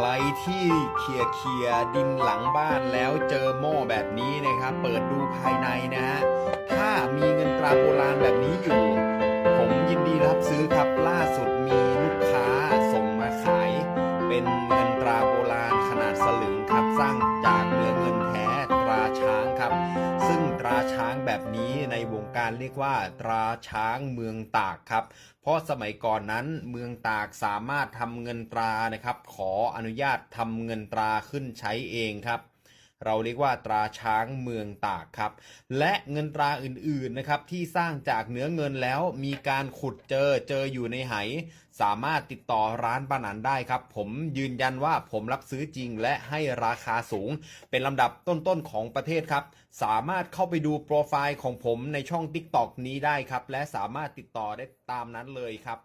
ใครที่เคลียร์เคลียร์ดินหลังบ้านแล้วเจอหม้อแบบนี้นะครับ เปิดดูภายในนะฮะ ถ้ามีเงินตราโบราณแบบนี้อยู่ ผมยินดีรับซื้อครับล่าสุดมีลูกค้าส่งมาขาย เป็นเงินตราโบราณขนาดสลึงครับสร้างจากเนื้อเงินแท้ตราช้างครับ ราช้างแบบนี้ในวงการเรียกว่า ตราช้างเมืองตากครับ เพราะสมัยก่อนนั้นเมืองตากสามารถทำเงินตรานะครับ ขออนุญาตทำเงินตราขึ้นใช้เองครับ เราเรียกว่าตราช้างเมืองตากครับ และเงินตราอื่นๆนะครับที่สร้างจากเนื้อเงินแล้วมีการขุดเจอเจออยู่ในไหสามารถติดต่อร้านปานันได้ครับ ผมยืนยันว่าผมรับซื้อจริงและให้ราคาสูง เป็นลำดับต้นๆของประเทศครับ สามารถเข้าไปดูโปรไฟล์ของผมในช่อง TikTok นี้ได้ครับ และสามารถติดต่อได้ตามนั้นเลยครับ